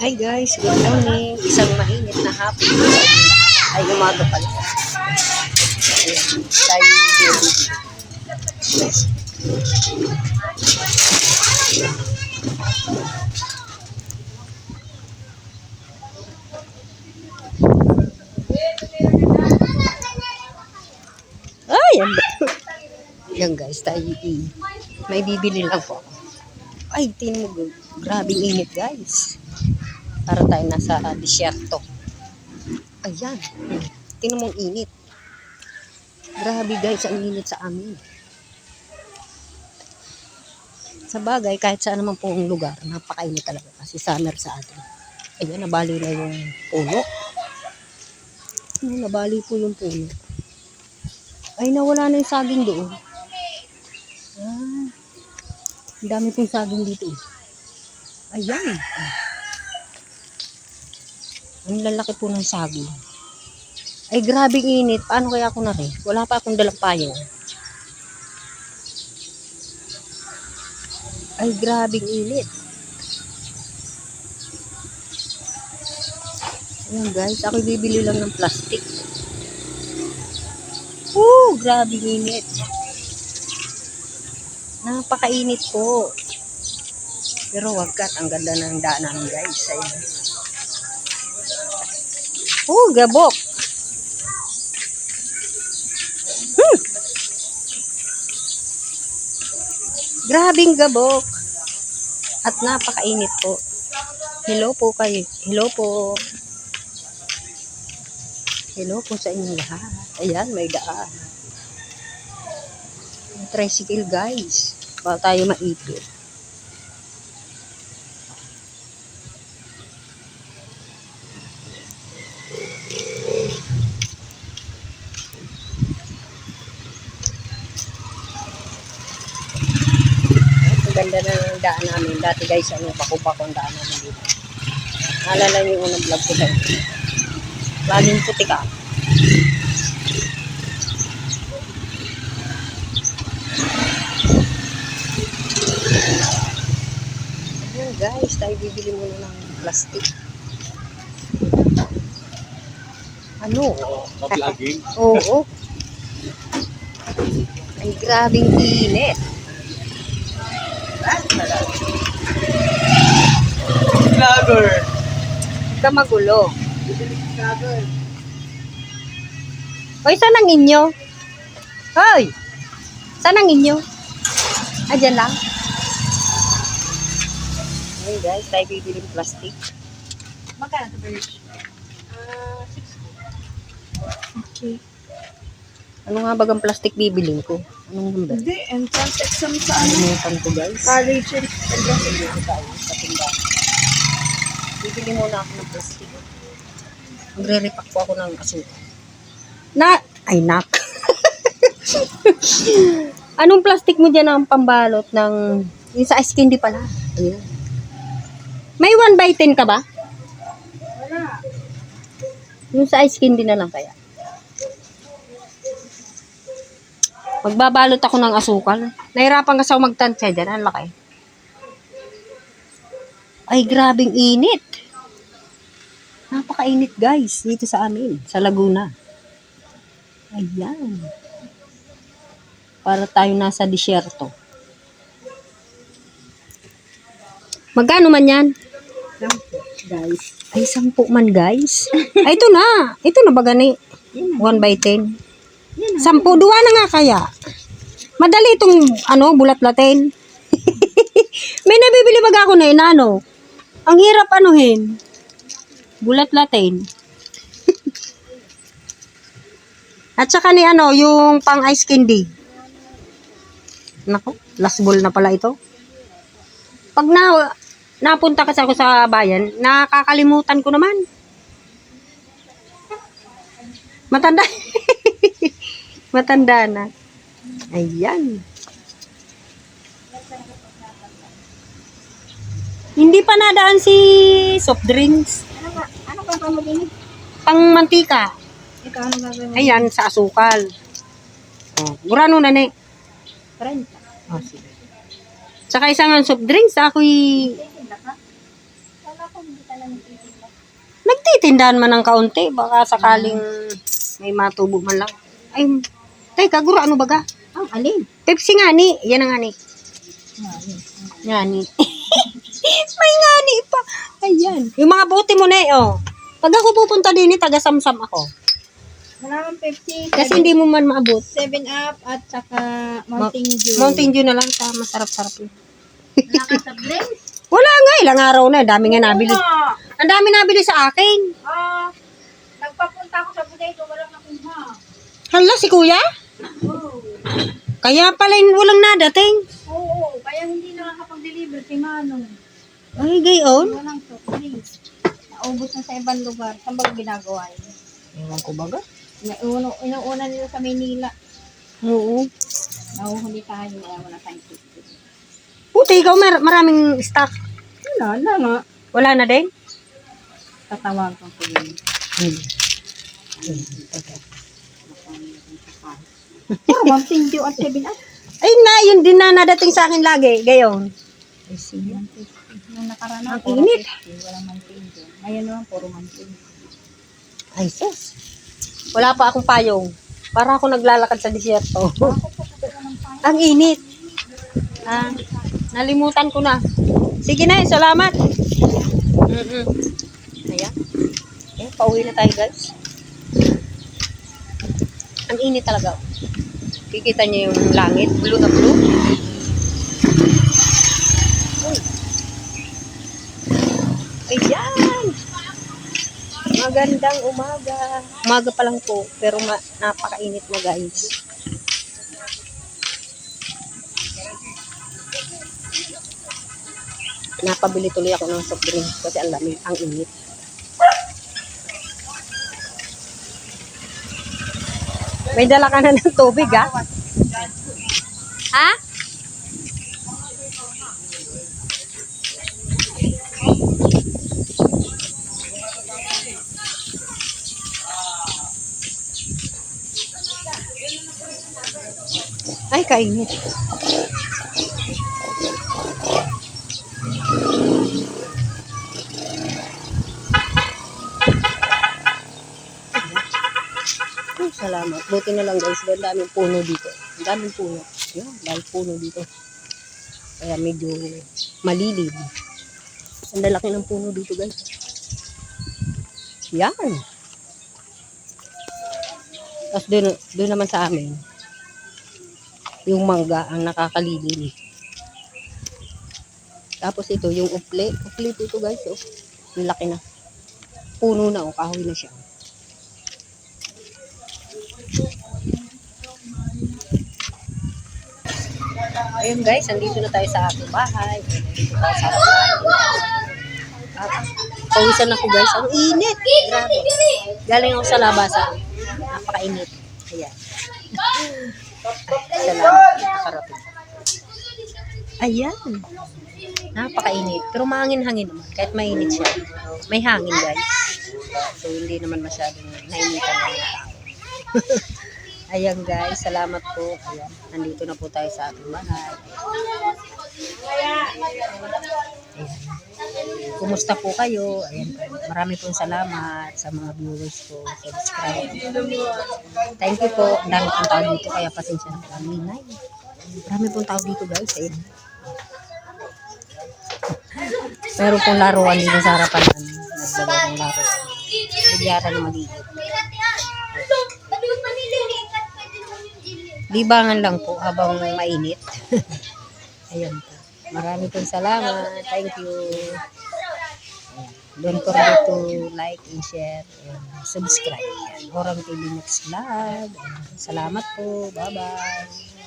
Hi guys, good morning. Isang mainit na hapon. Ay, umaga pala. Ayan, tayo bibili. Ay, yan ba? Yan guys, tayo i- may bibili lang po ako. Ay, tinan mo, grabing init guys. Para tayo nasa disyerto. Ayan. Ang init. Grabe guys, ang init sa amin. Sa bagay, kahit saan naman po ang lugar, napakainit talaga kasi summer sa atin. Ayan, nabali na yung puno. Nabali po yung puno. Ay, nawala na yung saging doon. Ah, ang dami pong saging dito. Ayan. Ang lalaki po ng saging. Ay, grabing init. Paano kaya ako na rin? Wala pa akong dalang payong. Ay, grabing init. Ayan guys, ako bibili lang ng plastic. Woo, grabing init. Napakainit po. Pero wag kat, ang ganda ng daan namin guys. Ayan. Oh, gabok. Hmm. Grabing gabok. At napakainit po. Hello po kayo. Hello po. Hello po sa inyong lahat. Ayan, may daan. May tricycle guys. Baka tayo maipit. Ganda na ng daan namin. Dati guys, ano, bako-bako ang daan namin dito. Naalala niyo yung unang vlog ko tayo. Laging puti ka. Ayan guys, tayo bibili muna ng plastic. Ano? Ka-vlogging? Oo. Ay, grabing init. Vlogger! Ka magulo. Vlogger! Hoy, saan ang inyo? Hoy! Saan ang inyo? Ah, dyan lang? Hey guys, tayo bibili ng plastic. Magkano ito, Birch? Ah, Okay. Ano nga bagang plastic bibiling ko? Anong number? Hindi, entrance exam sa ano? Alimutan ko guys. College entrance exam. Dito tayo sa tindahan. Bibili muna ako ng plastic. Magre-repack po ako ng asukal. Na! Ay, nak! Anong plastic mo dyan ang pambalot ng... Yung sa ice candy pala. Ayun. May 1 by 10 ka ba? Wala. Yung sa ice candy na lang kaya. Magbabalot ako ng asukal. Nahirapan kasi ako magtansya dyan. Ang laki. Ay, grabing init. Napakainit guys. Dito sa amin. Sa Laguna. Ayan. Para tayo nasa disyerto. Magkano man yan? Guys. Ay, sampu man guys. Ay, ito na. Ito na ba gani? 1 by 10. Sampu, duwa na nga kaya. Madali itong, ano, bulat-latin. May nabibili bag ako na inano. Ang hirap anuhin. Bulat-latin. At saka ni ano, yung pang ice candy. Nako, last ball na pala ito. Pag na, napunta kasi ako sa bayan, nakakalimutan ko naman. Matanda. Matanda na. Ayan. Hindi pa nadaan si soft drinks. Ano ka? Ano ka pamagini? Pang mantika. Ikaw ano gagawin? Ayan, sa asukal. Oh, murano na ni. 30. Oh, sige. Tsaka isang soft drinks, ako'y Nagtitindahan man ng kaunti. Baka sakaling may matubo man lang. Ay, teka, guro, ano baga? Ang alin? Pepsi nga ni. Yan ang nga ni. Ni. may nga ni pa. Ayan. Yung mga buti mo na eh, oh. Pag ako pupunta din, eh, taga-samsam ako. Maraming Pepsi, Kasi hindi mo man maabot. 7 Up, at saka Mountain Dew. Mountain Dew na lang sa masarap-sarap yun. Wala ka sa? Wala nga, ilang araw na. Dami nga nabili. Ang dami nabili sa akin. ah, nagpapunta ako sa bodega, walang nakuha. Hala, si kuya? Oo. Kaya pala walang nadating. Oo, kaya hindi nakakapag-deliver si Manong. Ay, gayon. Walang soft drinks. Naubos na sa ibang lugar. Saan ba ginagawa yun? Ewan ko baga. Nauno, inuuna nila sa Maynila. Oo. Nahuhuli tayo, wala wala tayong ticket. Puti, ikaw mar- maraming stock. Wala, wala nga. Wala na din? Tatawagan ko yun. Hmm. Pero Mountain Dew at 7 Up. Ay na, yun din na nadating sa akin lagi. Gayon. Ay, siya. Nung nakaraan Ang puro init. 50, Walang Mountain Dew. Ngayon naman, puro Dew. Ay, sus. Wala pa akong payong. Para ako naglalakad sa disyerto. Ang init. Ah, nalimutan ko na. Sige na, salamat. Mm-mm. Ayan. Eh, pauwi na tayo guys. Ang init talaga. Kikita niyo yung langit, blue na blue. Ayan. Magandang umaga. Umaga pa lang po, pero napakainit na guys. Napabili tuloy ako ng soft drink kasi ang lamig, ang init. May dala ka na ng tubig, ha? Ha? Kainit. Salamat. Buti na lang guys. Ang daming puno dito. Ang daming puno. Yan, dahil puno dito. Kaya medyo malilim. Ang lalaki ng puno dito guys. Yan. Tapos doon, doon naman sa amin, yung mangga ang nakakalilim. Tapos ito, yung uple. Uple po ito guys. Oh. Yung laki na. Puno na. Oh, kahoy na siya. Ayun guys, andito na tayo sa aking bahay. Andito tayo sa aking bahay. Ah, pawisan ako guys. Ang init. Grabe. Galing ako sa labasan. Napakainit. Ayan. Salamat. Ayan. Napakainit. Pero mahangin-hangin naman. Kahit mainit siya. May hangin guys. So hindi naman masyadong nainitan ng tao. Ayan guys, salamat po. Ayan, nandito na po tayo sa ating bahay. Ayan. Kumusta po kayo? Ayan po. Marami pong salamat sa mga viewers ko. Subscribe. Thank you po. Ang dami pong tao dito kaya pasensya na po ang ingay. Marami pong tao dito guys. Ayan. Meron pong laruan dito sa harapan namin. Naglagay ng laruan. Bigyara na maliit. Libangan lang po habang mainit. Ayan po. Marami pong salamat. Thank you. Don't forget to like and share and subscribe. Ayan. Orang TV Next Vlog. Salamat po. Bye-bye.